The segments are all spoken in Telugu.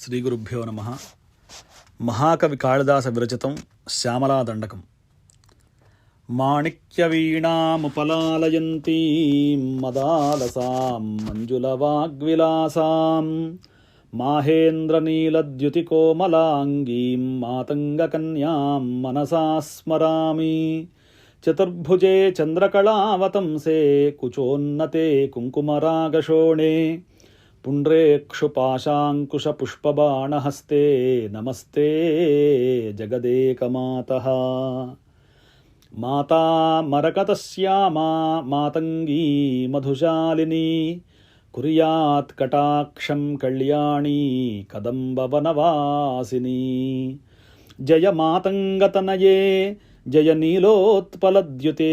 శ్రీ గురుభ్యో నమ మహాకవి కాళిదాస విరచితం శ్యామలా దండకం మాణిక్య వీణాముపలాలయంతీ మదాలసాం మంజులవాగ్విలాసాం మాహేంద్రనీలద్యుతికోమలాంగీం మాతంగకన్యాం మనసా స్మరామి చతుర్భుజే చంద్రకళావతంసే కుచోన్నతే కుంకుమరాగశోణే पुण्ड्रेक्षुपाशाङ्कुशपुष्पबाणहस्ते नमस्ते जगदेकमातः माता मरकतस्यामा मातङ्गी मधुशालिनी कुर्यात्कटाक्षं कल्याणी कदम्बवनवासिनी जय मातङ्गतनये जय नीलोत्पलद्युते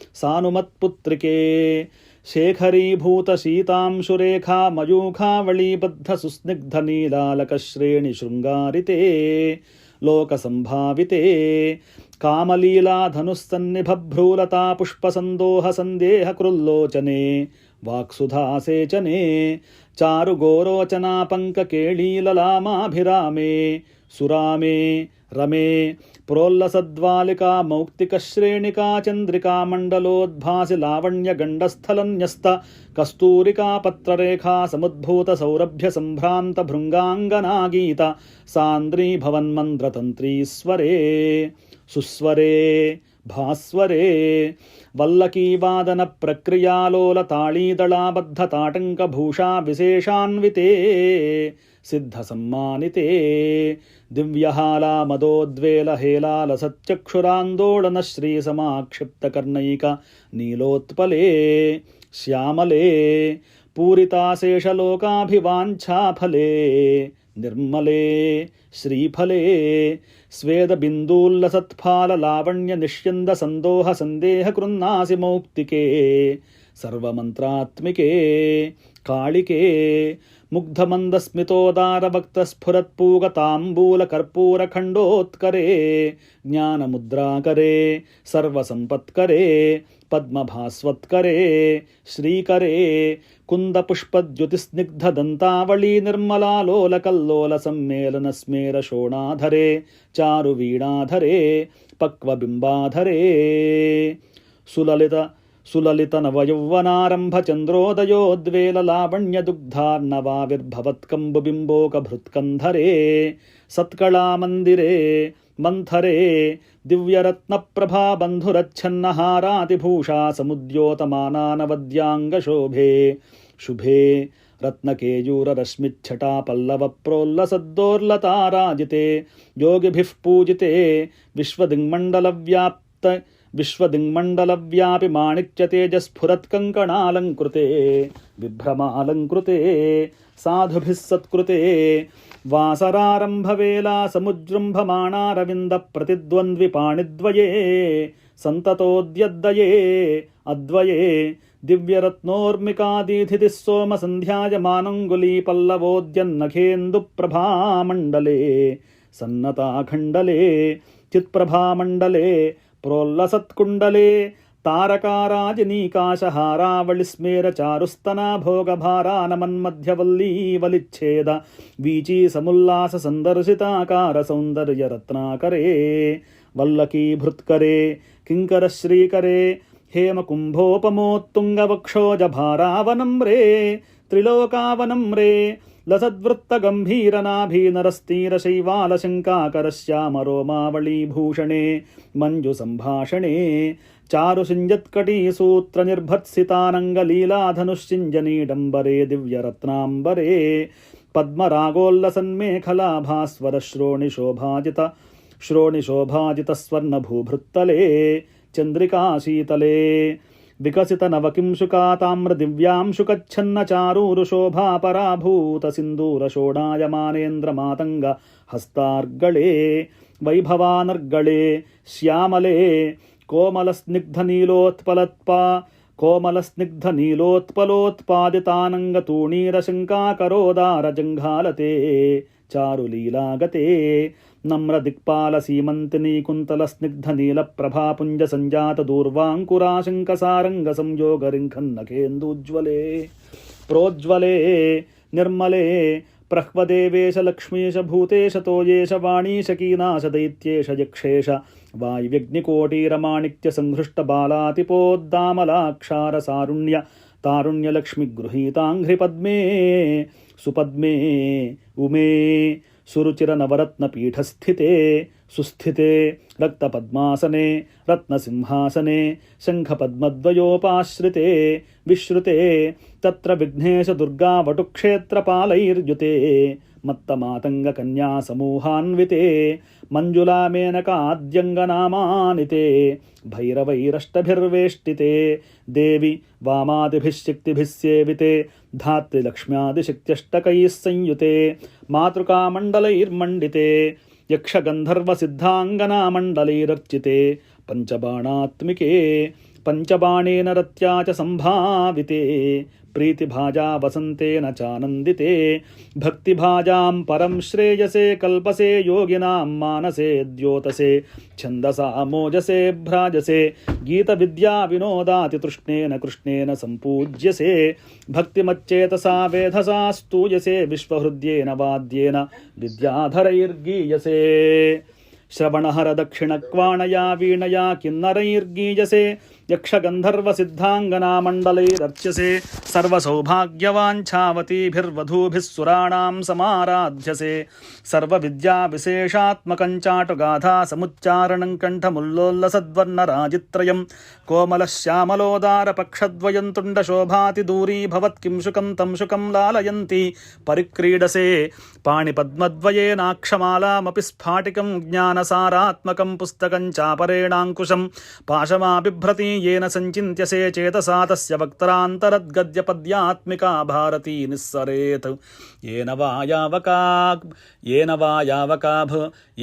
सानुमत्पुत्रिके शेखरीभूतशीतांशुरेखा मयूखावळीबद्धसुस्निग्धनीलालकश्रेणिशृङ्गारिते लोकसम्भाविते कामलीलाधनुस्सन्निभभ्रूलता पुष्पसन्दोहसन्देहकृल्लोचने वाक्सुधासेचने चारुगोरोचनापङ्ककेळीललामाभिरामे सुरामे रमे प्रोल्लसद्वालिका मौक्तिकश्रेणिका चन्द्रिकामण्डलोद्भासिलावण्यगण्डस्थलन्यस्त कस्तूरिकापत्ररेखा समुद्भूतसौरभ्यसम्भ्रान्तभृङ्गाङ्गनागीत सान्द्रीभवन्मन्द्रतन्त्रीस्वरे सुस्वरे भास्वरे वल्लकीवादनप्रक्रियालोलताळीदलाबद्धताटङ्कभूषा विशेषान्विते सिद्धसम्मानिते दिव्यहालामदोद्वेलहेलालसच्चक्षुरान्दोलनश्रीसमाक्षिप्तकर्णैक नीलोत्पले श्यामले पूरिताशेषलोकाभिवाञ्छाफले నిర్మలే శ్రీఫలే स्वेदबिन्दूल्लसत्फाललावण्यनिष्यन्दसन्दोहसन्देहकृन्नासि मौक्तिके सर्वमन्त्रात्मिके कालिके मुग्धमन्दस्मितोदारभक्तस्फुरत्पूगताम्बूलकर्पूरखण्डोत्करे ज्ञानमुद्राकरे सर्वसम्पत्करे पद्मभास्वत्करे श्रीकरे कुन्दपुष्पद्युतिस्निग्धदन्तावळी निर्मलालोलकल्लोलसम्मेलनस्मेरशोणाधरे चारुवीणाधरे पक्वबिम्बाधरे सुललित सुललितनवयौवनारम्भचन्द्रोदयोद्वेललावण्यदुग्धार्णवाविर्भवत्कम्बुबिम्बोकभृत्कन्धरे सत्कलामन्दिरे मन्थरे दिव्यरत्नप्रभाबन्धुरच्छन्नहारातिभूषा समुद्योतमानानवद्याङ्गशोभे शुभे रत्नकेयूररश्मिच्छटा पल्लवप्रोल्लसद्दोर्लताराजिते योगिभिः पूजिते विश्वदिङ्मण्डलव्याप्त విశ్వదిङ्मण्डलव्यापि माणिक्यतेजस्फुरत्कङ्कणालङ्कृते बिभ्रमालङ्कृते साधुभिः सत्कृते वासरारम्भवेला समुजृम्भमाणारविन्दप्रतिद्वन्द्विपाणिद्वये सन्ततोद्यद्वये अद्वये दिव्यरत्नोर्मिकादीधितिः सोमसन्ध्यायमानङ्गुलीपल्लवोद्यन्नखेन्दुप्रभामण्डले सन्नताखण्डले चित्प्रभामण्डले प्रोल्लसत्कुण्डले तारकाराजनीकाशहारावलिस्मेरचारुस्तना भोगभारानमन्मध्यवल्लीवलिच्छेद वीची समुल्लाससन्दर्शिताकारसौन्दर्यरत्नाकरे वल्लकीभृत्करे किङ्करश्रीकरे हेमकुम्भोपमोत्तुङ्गवक्षोजभारावनं रे त्रिलोकावनं रे लसद्वृत्तगम्भीरनाभीनरस्तीरशैवालशङ्काकरश्यामरोमावळीभूषणे मञ्जुसम्भाषणे चारुसिञ्जत्कटीसूत्रनिर्भत्सितानङ्गलीलाधनुश्चिञ्जनीडम्बरे दिव्यरत्नाम्बरे पद्मरागोल्लसन्मेखलाभास्वरश्रोणिशोभाजित श्रोणिशोभाजितस्वर्णभूभृत्तले चन्द्रिकाशीतले विकसितनवकिंशुकाताम्रदिव्यांशुकच्छन्नचारूरुशोभापराभूतसिन्दूरषोडायमानेन्द्रमातङ्ग हस्तार्गळे वैभवानर्गळे श्यामले कोमलस्निग्धनीलोत्पलत्पा कोमलस्निग्धनीलोत्पलोत्पादितानङ्गतूणीरशङ्काकरोदारजङ्घालते चारुलीलागते नम्रदिक्पालसीमन्तनीकुन्तलस्निग्धनीलप्रभापुञ्जसञ्जातदूर्वाङ्कुराशङ्कसारङ्गसंयोगरिङ्खन्नखेन्दूज्ज्वले प्रोज्ज्वले निर्मले प्रह्वदेवेश लक्ष्मीश भूतेश तोयेश वाणीशकीनाश दैत्येश यक्षेश वायुव्यग्निकोटीरमाणिक्यसङ्घृष्टबालातिपोद्दामलाक्षारसारुण्य तारुण्यलक्ष्मिगृहीताङ्घ्रिपद्मे सुपद्मे उमे सुरुचिरनवरत्नपीठस्थिते सुस्थिते रक्तपद्मासने रत्नसिंहासने शङ्खपद्मद्वयोपाश्रिते विश्रुते तत्र विघ्नेशदुर्गावटुक्षेत्रपालैर्युते మత్తమాతంగకన్యాసమూహాన్వితే మంజులామేనకాద్యంగనామానితే భైరవైరష్టభిర్వేష్టితే దేవి వామాదిభిశక్తిభిస్సేవితే ధాత్రిలక్ష్మ్యాదిశక్త్యష్టకైः సంయుతే మాతృకామండలైర్మండితే యక్షగంధర్వసిద్ధాంగనామండలైరర్చితే పంచబాణాత్మికే पञ्चबाणेन रत्या च सम्भाविते प्रीतिभाजा वसन्तेन चानन्दिते भक्तिभाजां परं श्रेयसे कल्पसे योगिनां मानसे द्योतसे छन्दसा मोजसे भ्राजसे गीतविद्याविनोदातितृष्णेन कृष्णेन सम्पूज्यसे भक्तिमच्चेतसा वेधसा स्तूयसे विश्वहृद्येन वाद्येन विद्याधरैर्गीयसे श्रवणहरदक्षिणक्वाणया वीणया किन्नरैर्गीयसे यक्षगन्धर्वसिद्धाङ्गनामण्डलैरर्च्यसे सर्वसौभाग्यवाञ्छावतीभिर्वधूभिः सुराणां समाराध्यसे सर्वविद्याविशेषात्मकं चाटुगाथा समुच्चारणं कण्ठमुल्लोल्लसद्वर्णराजित्रयं कोमलः श्यामलोदारपक्षद्वयं तुण्डशोभातिदूरी भवत्किं शुकं तं शुकं लालयन्ति परिक्रीडसे पाणिपद्मद्वयेनाक्षमालामपि स्फाटिकं ज्ञानसारात्मकं पुस्तकं चापरेणाङ्कुशं पाशमाबिभ्रती येन सञ्चिन्त्यसे चेतसा तस्य वक्त्रान्तरद्गद्यपद्यात्मिका भारती निःसरेत् येन वा यावका येन वा यावकाभ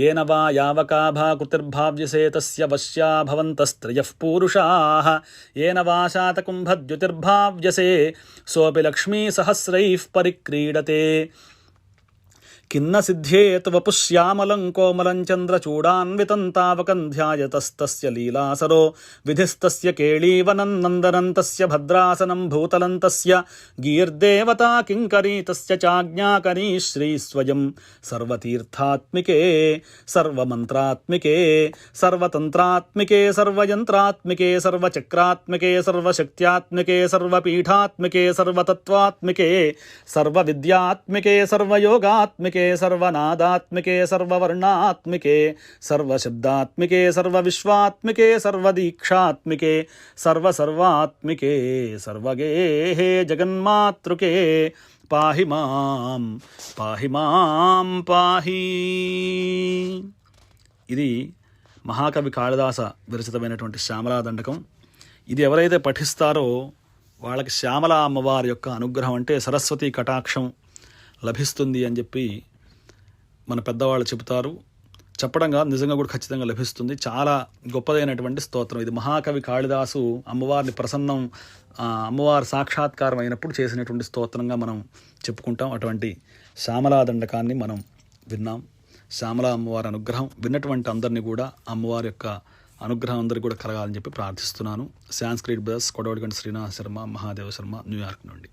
येन वा यावकाभा कृतिर्भाव्यसे तस्य वश्या भवन्तस्त्रयः पूरुषाः येन वा शातकुम्भद्युतिर्भाव्यसे सोऽपि लक्ष्मीसहस्रैः परिक्रीडते किन्न सिद्ध्येत् वपुश्यामलं कोमल चन्द्रचूडान्वितन्तावकं लीलासरो विधिस्तस्य केळीवनं तस्य भद्रासनं भूतलं तस्य गीर्देवता किङ्करी तस्य चाज्ञाकरी श्रीस्वयं सर्वतीर्थात्मिके सर्वमन्त्रात्मिके सर्वतन्त्रात्मिके सर्वयन्त्रात्मिके सर्वचक्रात्मिके सर्वशक्त्यात्मिके सर्वपीठात्मिके सर्वतत्त्वात्मिके सर्वविद्यात्मिके सर्वयोगात्मिके सर्वनाशिके సర్వనాదాత్మికే సర్వవర్ణాత్మికే సర్వశబ్దాత్మికే సర్వవిశ్వాత్మికే సర్వదీక్షాత్మికే సర్వసర్వాత్మికే సర్వగే జగన్మాతృకే పాహి మాం పాహి మాం పాహి ఇది మహాకవి కాళిదాస విరచితమైనటువంటి శ్యామలా దండకం ఇది ఎవరైతే పఠిస్తారో వాళ్ళకి శ్యామల అమ్మవారి యొక్క అనుగ్రహం అంటే సరస్వతి కటాక్షం లభిస్తుంది అని చెప్పి మన పెద్దవాళ్ళు చెబుతారు చెప్పడం కాదు నిజంగా కూడా ఖచ్చితంగా లభిస్తుంది చాలా గొప్పదైనటువంటి స్తోత్రం ఇది మహాకవి కాళిదాసు అమ్మవారిని ప్రసన్నం అమ్మవారి సాక్షాత్కారం అయినప్పుడు చేసినటువంటి స్తోత్రంగా మనం చెప్పుకుంటాం అటువంటి శ్యామలా దండకాన్ని మనం విన్నాం శ్యామలా అమ్మవారి అనుగ్రహం విన్నటువంటి అందరినీ కూడా అమ్మవారి యొక్క అనుగ్రహం అందరికీ కూడా కలగాలని చెప్పి ప్రార్థిస్తున్నాను Sanskrit brothers Kodavadiganti Srinivasa Sharma Mahadeva Sharma New York నుండి